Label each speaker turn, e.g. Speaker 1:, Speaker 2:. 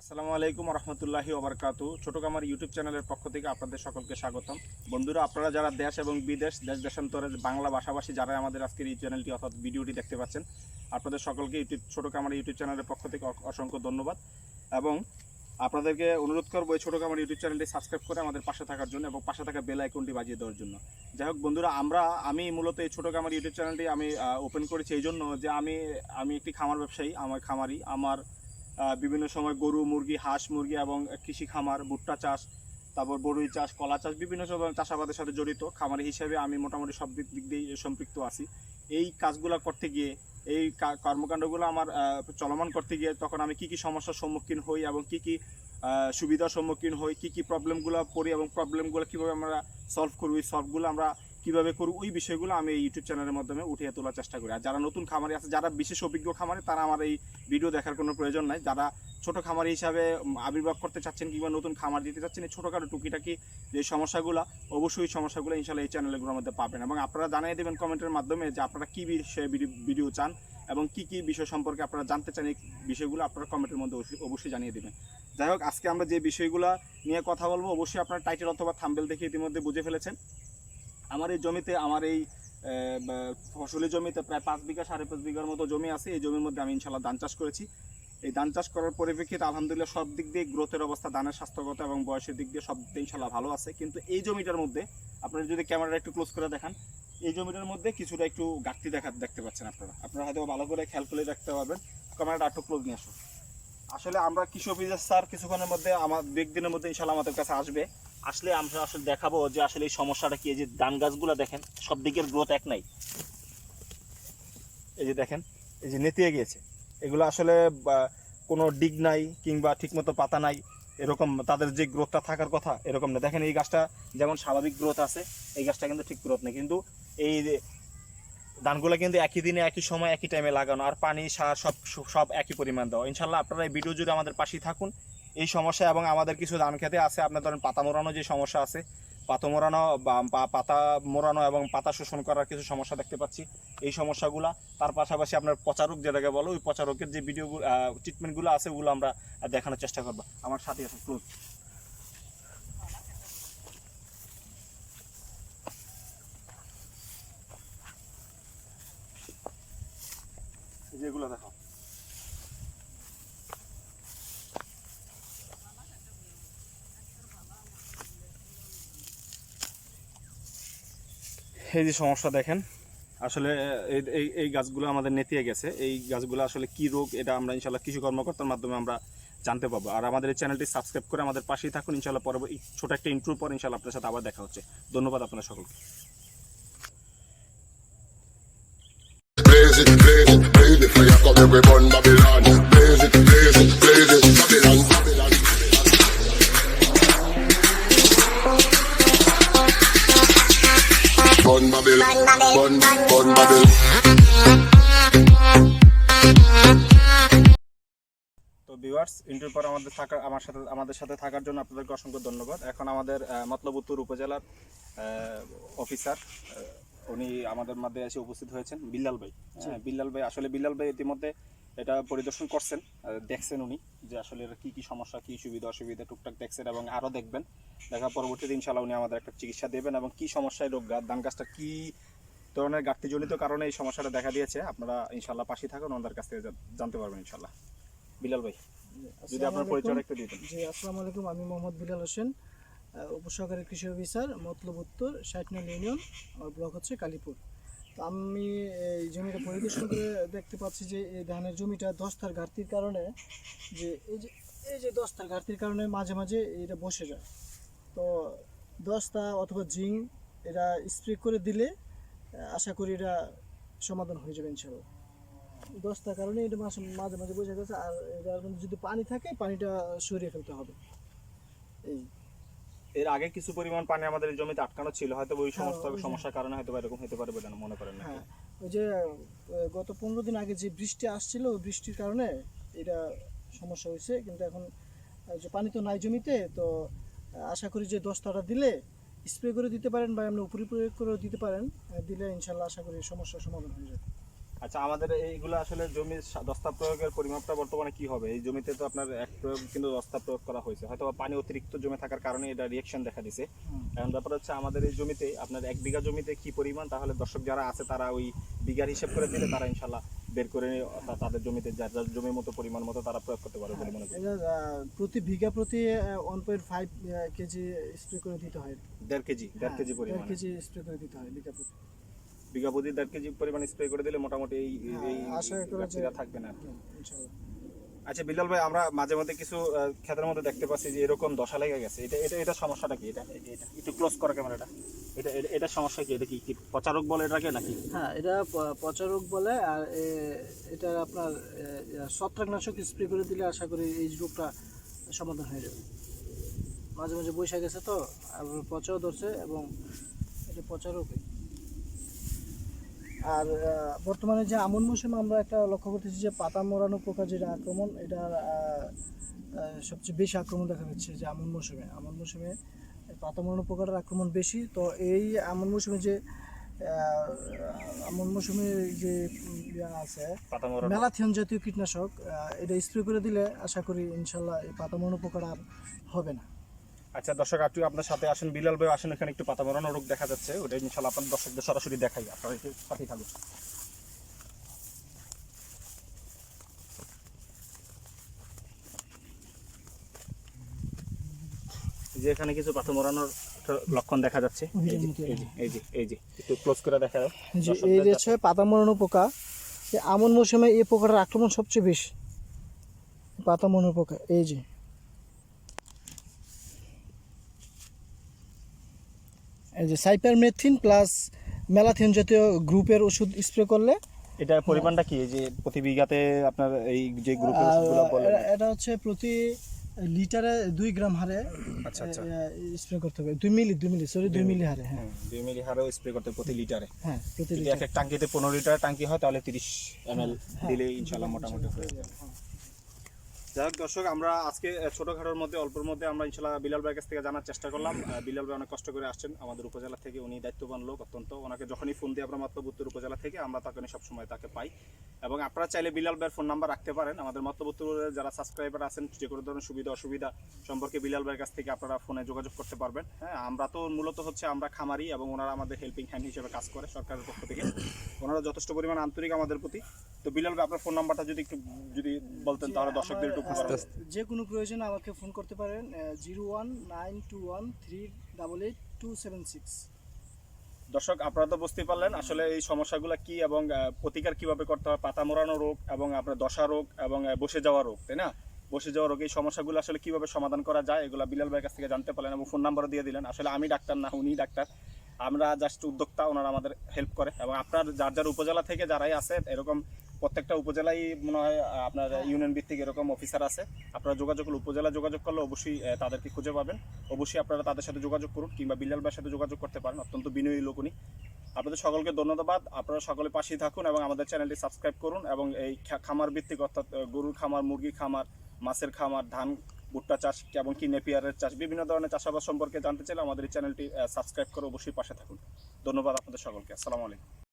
Speaker 1: আসসালামু আলাইকুম রহমতুল্লাহি ওবরকাতু। ছোট কামার ইউটিউব চ্যানেলের পক্ষ থেকে আপনাদের সকলকে স্বাগতম। বন্ধুরা, আপনারা যারা দেশ এবং বিদেশ, দেশ দেশান্তরের বাংলা ভাষাভাষী যারা আমাদের আজকের এই চ্যানেলটি অর্থাৎ ভিডিওটি দেখতে পাচ্ছেন, আপনাদের সকলকে ইউটিউব ছোট কামার ইউটিউব চ্যানেলের পক্ষ থেকে অসংখ্য ধন্যবাদ। এবং আপনাদেরকে অনুরোধ করব এই ছোট কামার ইউটিউব চ্যানেলটি সাবস্ক্রাইব করে আমাদের পাশে থাকার জন্য এবং পাশে থাকা বেল আইকনটি বাজিয়ে দেওয়ার জন্য। যাই হোক, বন্ধুরা, আমরা, আমি মূলত এই ছোট কামার ইউটিউব চ্যানেলটি আমি ওপেন করেছি। এই জন্য যে আমি আমি একটি খামার ব্যবসায়ী, আমার খামারি, আমার বিভিন্ন সময় গরু, মুরগি, হাঁস, মুরগি এবং কৃষি খামার, ভুট্টা চাষ, তারপর বড়ই চাষ, কলা চাষ, বিভিন্ন সময় চাষাবাদের সাথে জড়িত। খামারি হিসেবে আমি মোটামুটি সব দিক দিক দিয়ে সম্পৃক্ত আছি। এই কাজগুলো করতে গিয়ে, এই কর্মকাণ্ডগুলো আমার চলমান করতে গিয়ে তখন আমি কি কি সমস্যার সম্মুখীন হই এবং কি কি সুবিধার সম্মুখীন হই, কি কি প্রবলেমগুলো পড়ি এবং প্রবলেমগুলো কীভাবে আমরা সলভ করি ওই সলভগুলো আমরা কীভাবে করি ওই বিষয়গুলো আমি ইউটিউব চ্যানেলের মাধ্যমে উঠিয়ে তোলার চেষ্টা করি। আর যারা নতুন খামারি আছে, যারা বিশেষ অভিজ্ঞ খামারি, তারা আমার এই ভিডিও দেখার কোনো প্রয়োজন নাই। যারা ছোট খামারি হিসাবে আবির্ভাব করতে চাচ্ছেন কিংবা নতুন খামার দিতে চাচ্ছেন, এই ছোটোখাটো টুকিটাকি যে সমস্যাগুলো, অবশ্যই সমস্যাগুলো ইনশাল্লাহ এই চ্যানেলগুলোর মধ্যে পাবেন। এবং আপনারা জানিয়ে দেবেন কমেন্টের মাধ্যমে যে আপনারা কী বিষয়ে ভিডিও- চান এবং কি কি বিষয় সম্পর্কে আপনারা জানতে চান, এই বিষয়গুলো আপনারা কমেন্টের মধ্যে অবশ্যই- জানিয়ে দেবেন। যাই হোক, আজকে আমরা যে বিষয়গুলো নিয়ে কথা বলব, অবশ্যই আপনারা টাইটেল অথবা থাম্বেল দেখে ইতিমধ্যে বুঝে ফেলেছেন। আমার এই জমিতে, আমার এই ফসলি জমিতে প্রায় পাঁচ বিঘা, সাড়ে পাঁচ বিঘার মতো জমি আছে। এই জমির মধ্যে আমি ইনশাল্লাহ ধান চাষ করেছি। এই ধান চাষ করার পরিপ্রেক্ষিতে আলহামদুলিল্লাহ সব দিক দিয়ে গ্রোথের অবস্থা, ধানের স্বাস্থ্যগত এবং বয়সের দিক দিয়ে সব ইনশাল্লাহ ভালো আছে। কিন্তু এই জমিটার মধ্যে আপনারা যদি ক্যামেরাটা একটু ক্লোজ করে দেখান, এই জমিটার মধ্যে কিছুটা একটু ঘাটতি দেখা, দেখতে পাচ্ছেন আপনারা। আপনারা হয়তো ভালো করে খেয়াল করে দেখতে পারবেন। ক্যামেরাটা একটু ক্লোজ নিয়ে আসুন। আসলে আমরা কৃষি অফিসার স্যার কিছুক্ষণের মধ্যে আমার দু একদিনের মধ্যে ইনশাল্লাহ আমাদের কাছে আসবে। আসলে আমরা আসলে দেখাবো যে আসলে এই সমস্যাটা কি? এই যে ধান গাছগুলো দেখেন, সব দিকের গ্রোথ এক নাই। এই যে দেখেন, এই যে নেতিয়ে গিয়েছে। এগুলো আসলে কোনো ডিগ নাই কিংবা ঠিকমতো পাতা নাই, এরকম তাদের যে গ্রোথটা থাকার কথা, এরকম না। দেখেন এই গাছটা যেমন স্বাভাবিক গ্রোথ আছে, এই গাছটা কিন্তু ঠিক গ্রোথ নেই। কিন্তু এই ধানগুলো কিন্তু একই দিনে, একই সময়, একই টাইমে লাগানো, আর পানি, সার সব সব একই পরিমাণ দেওয়া। ইনশাল্লাহ আপনারা এই ভিডিও জুড়ে আমাদের পাশেই থাকুন। এই সমস্যা এবং আমাদের কিছু ধান খেতে আছে, আপনার ধরেন পাতা মোড়ানো যে সমস্যা আছে, পাতা মোড়ানো বা পাতা মোড়ানো এবং পাতা শোষণ করার কিছু সমস্যা দেখতে পাচ্ছি। এই সমস্যাগুলা, তার পাশাপাশি আপনার পচারক যেটাকে বলো, ওই পচারকের যে ভিডিও ট্রিটমেন্টগুলো আছে, ওগুলো আমরা দেখানোর চেষ্টা করব। আমার সাথে আছে ক্লোজ যেগুলো দেখো। এই যে সমস্যা দেখেন আসলে এই এই- গাছগুলো আমাদের নেতিয়ে গেছে এই গাছগুলো আসলে কি রোগ এটা আমরা ইনশাল্লাহ কৃষি কর্মকর্তার মাধ্যমে আমরা জানতে পাবো আর আমাদের এই চ্যানেলটি সাবস্ক্রাইব করে আমাদের পাশেই থাকুন ইনশাল্লাহ পরবর্তী ছোট একটা ইন্ট্রোর পর ইনশাল্লাহ আপনার সাথে আবার দেখা হচ্ছে ধন্যবাদ আপনার সকলকে তো ভিউয়ার্স ইন্টার পর আমাদের থাকা আমার সাথে আমাদের সাথে থাকার জন্য আপনাদেরকে অসংখ্য ধন্যবাদ। এখন আমাদের মতলব উত্তর উপজেলার অফিসার উনি আমাদের মধ্যে এসে উপস্থিত হয়েছেন বিল্লাল ভাই। হ্যাঁ বিল্লাল ভাই আসলে বিল্লাল ভাই ইতিমধ্যে এটা পরিদর্শন করছেন দেখছেন উনি যে আসলে কি কি সমস্যা কি সুবিধা অসুবিধা টুকটাক দেখছেন এবং আরও দেখবেন। দেখা পরবর্তীতে ইনশাল্লাহ উনি আমাদের একটা চিকিৎসা দেবেন এবং কি সমস্যায় রোগ ধান গাছটা কি ধরনের ঘাটতিজনিত কারণে এই সমস্যাটা দেখা দিয়েছে আপনারা ইনশাল্লাহ পাশে থাকুন ওনাদের কাছ থেকে জানতে পারবেন ইনশাল্লাহ বিলাল ভাই যদি আপনার পরিচয়টা একটু দিতেন
Speaker 2: জি আসসালামু আলাইকুম। আমি মোহাম্মদ বিলাল হোসেন উপসহকারী কৃষি অফিসার মতলব উত্তর ষাটনল ইউনিয়ন আমার ব্লক হচ্ছে কালীপুর। আমি এই জমিটা পরিদর্শন করে দেখতে পাচ্ছি যে এই ধানের জমিটা দস্তার ঘাটতির কারণে যে এই যে এই যে দস্তার ঘাটতির কারণে মাঝে মাঝে এটা বসে যায়। তো দস্তা অথবা জিং এটা স্প্রে করে দিলে আশা করি এটা সমাধান হয়ে যাবে ইনশাল্লাহ দশটার কারণে এটা মাঝে মাঝে মাঝে বসে গেছে, আর এটার যদি পানি থাকে, পানিটা সরিয়ে ফেলতে হবে। এই।
Speaker 1: এর আগে কিছু পরিমাণ পানি আমাদের জমিতে আটকানো ছিল হয়তো ওই সমস্ত
Speaker 2: হ্যাঁ, যে-
Speaker 1: সমস্যার কারণে হয়তো এরকম হতে পারে বলে মনে করেন নাকি?
Speaker 2: হ্যাঁ ওই যে গত পনেরো দিন আগে যে বৃষ্টি আসছিল ওই বৃষ্টির কারণে এটা সমস্যা হয়েছে কিন্তু এখন যে পানি তো নাই জমিতে তো আশা করি যে দশটাটা দিলে স্প্রে করে দিতে পারেন বা এমনি উপরি প্রয়োগ করে দিতে পারেন দিলে ইনশাল্লাহ আশা করি সমস্যার সমাধান হয়ে যাবে
Speaker 1: আচ্ছা আমাদের এইগুলো আসলে জমির দস্তা প্রয়োগের পরিমাপটা বর্তমানে কি হবে? এই জমিতে তো আপনার এক প্রয়োগ কিন্তু দস্তা প্রয়োগ করা হয়েছে। হয়তো পানি অতিরিক্ত জমে থাকার কারণে এটা রিয়েকশন দেখা দিছে। এখন ব্যাপার হচ্ছে আমাদের এই জমিতে আপনার এক বিঘা জমিতে কি পরিমাণ? তাহলে দর্শক যারা আছে তারা ওই বিঘার হিসেব করে দিলে তারা ইনশাল্লাহ বের করে তাদের জমিতে যার যার জমির মতো পরিমাণ মতো তারা প্রয়োগ করতে পারবে
Speaker 2: আহ, প্রতি বিঘা প্রতি one point five KG spray করে দিতে হয়।
Speaker 1: দেড় কেজি দেড় কেজি
Speaker 2: হ্যাঁ,
Speaker 1: পরিমাণ।
Speaker 2: দেড় কেজি স্প্রে করে দিতে হয় বিঘা প্রতি।
Speaker 1: বিঘা প্রতি দেড় কেজি পরিমাণ স্প্রে করে দিলে মোটামুটি এই
Speaker 2: হ্যাঁ,
Speaker 1: এই
Speaker 2: আশা করা
Speaker 1: ব্যাকটেরিয়া থাকবে না আর কি। আচ্ছা বিলাল ভাই আমরা মাঝে মধ্যে কিছু ক্ষেতের মধ্যে দেখতে পাচ্ছি যে এরকম দশা লেগে গেছে। এটা এটা এটা সমস্যাটা কি? এটা একটু ক্লোজ করো ক্যামেরাটা। এটা এটা- এটা সমস্যা কি? এটা কি কি পচারক বলে এটাকে নাকি?
Speaker 2: হ্যাঁ এটা প- পচা রোগ বলে আর এটা আপনার ছত্রাকনাশক স্প্রে করে দিলে আশা করি এই রোগটা সমাধান হয়ে যাবে। মাঝে মাঝে বৈশাখ গেছে তো আর পচাও ধরছে এবং এটা পচা রোগ আর বর্তমানে যে আমন মৌসুমে আমরা একটা লক্ষ্য করতেছি যে পাতা মরানো পোকা যেটা আক্রমণ এটা সবচেয়ে বেশি আক্রমণ দেখা যাচ্ছে যে আমন মৌসুমে। আমন মৌসুমে পাতা মরানো পোকাটার আক্রমণ বেশি তো এই আমন মৌসুমে যে আমন মৌসুমে যে ইয়া আছে মেলাথিয়ন জাতীয় কীটনাশক এটা স্প্রে করে দিলে আশা করি ইনশাল্লাহ এই পাতা মরানো পোকাটা আর হবে না।
Speaker 1: আচ্ছা দর্শক আপনি আপনার সাথে আসেন। বিলাল ভাই আসেন এখানে একটু পাতা মরানো রোগ দেখা যাচ্ছে ওটা ইনশাল্লাহ আপনার দর্শকদের সরাসরি দেখাই। আপনারা একটু সাথেই থাকুন। যে এখানে কিছু পাতা মরানোর লক্ষণ দেখা যাচ্ছে। এই যে এই যে একটু ক্লোজ করে দেখা
Speaker 2: এই যে হচ্ছে পাতা মরানো পোকা আমন মৌসুমে এই পোকাটার আক্রমণ সবচেয়ে বেশি। পাতা মরানো পোকা এই যে। যে সাইপারমেথিন প্লাস মেলাথিন জাতীয় গ্রুপের ওষুধ স্প্রে করলে
Speaker 1: এটার পরিমাণটা কি? যে প্রতি বিঘাতে আপনার এই যে গ্রুপের ওষুধগুলো বলেন।
Speaker 2: এটা- হচ্ছে প্রতি লিটারে দুই গ্রাম হারে
Speaker 1: আচ্ছা আচ্ছা।
Speaker 2: স্প্রে করতে হবে। দুই মিলি দুই মিলি সরি দুই মিলি হারে হ্যাঁ।
Speaker 1: দুই মিলি হারেও স্প্রে করতে প্রতি লিটারে।
Speaker 2: হ্যাঁ প্রতি লিটার।
Speaker 1: এক এক টাঙ্কিতে পনেরো লিটার টাঙ্কি হয় তাহলে তিরিশ এম এল দিলে ইনশাল্লাহ মোটামুটি হয়ে যাবে। যাই হোক দর্শক, আমরা আজকে ছোটখাটোর মধ্যে, অল্পের মধ্যে আমরা ইনশাল্লাহ বিলাল ভাইয়ের কাছ থেকে জানার চেষ্টা করলাম। বিলাল ভাই অনেক কষ্ট করে আসছেন। আমাদের উপজেলা থেকে উনি দায়িত্ববান লোক অত্যন্ত। ওনাকে যখনই ফোন দিয়ে আমরা মাত্র উত্তর উপজেলা থেকে, আমরা তখনই সবসময় তাকে পাই। এবং আপনারা চাইলে বিলাল ভাইয়ের ফোন নাম্বার রাখতে পারেন। আমাদের মতলব যারা সাবস্ক্রাইবার আছেন যে কোনো ধরনের সুবিধা অসুবিধা সম্পর্কে বিলাল ভাইয়ের কাছ থেকে আপনারা ফোনে যোগাযোগ করতে পারবেন। হ্যাঁ আমরা তো মূলত হচ্ছে আমরা খামারি এবং ওনারা আমাদের হেল্পিং হ্যান্ড হিসেবে কাজ করে সরকারের পক্ষ থেকে। ওনারা যথেষ্ট পরিমাণ আন্তরিক আমাদের প্রতি। তো বিলাল ভাই আপনার ফোন নাম্বারটা যদি একটু যদি বলতেন তাহলে দর্শকদের একটু
Speaker 2: যে কোনো প্রয়োজনে আমাকে ফোন করতে পারেন zero one nine two one three double eight two seven six
Speaker 1: দর্শক, আপনারা তো বুঝতে পারলেন আসলে এই সমস্যাগুলো কি এবং প্রতিকার কীভাবে করতে হয়, পাতা মোড়ানো রোগ এবং আপনার দশা রোগ এবং বসে যাওয়া রোগ, তাই না? বসে যাওয়া রোগ, এই সমস্যাগুলো আসলে কীভাবে সমাধান করা যায় এগুলো বিলাল ভাইয়ের কাছ থেকে জানতে পারলেন এবং ফোন নাম্বারও দিয়ে দিলেন। আসলে আমি ডাক্তার না উনি ডাক্তার। আমরা জাস্ট উদ্যোক্তা, ওনারা আমাদের হেল্প করে এবং আপনার, যার যার উপজেলা থেকে যারাই আছে, এরকম প্রত্যেকটা উপজেলায় মনে হয় আপনার ইউনিয়ন ভিত্তিক এরকম অফিসার আছে। আপনারা যোগাযোগ করলে, উপজেলা যোগাযোগ করলে অবশ্যই তাদেরকে খুঁজে পাবেন। অবশ্যই আপনারা তাদের সাথে যোগাযোগ করুন কিংবা বিলাল ভাইয়ের সাথে যোগাযোগ করতে পারেন। অত্যন্ত বিনয়ী লোক উনি। আপনাদের সকলকে ধন্যবাদ। আপনারা সকলে পাশেই থাকুন এবং আমাদের চ্যানেলটি সাবস্ক্রাইব করুন এবং এই খামার ভিত্তিক অর্থাৎ গরুর খামার মুরগি খামার, মাছের খামার, ধান, ভুট্টা চাষ এবং কি নেপিয়ারের চাষ, বিভিন্ন ধরনের চাষাবাদ সম্পর্কে জানতে চাইলে আমাদের এই চ্যানেলটি সাবস্ক্রাইব করে অবশ্যই পাশে থাকুন। ধন্যবাদ আপনাদের সকলকে। আসসালামু আলাইকুম।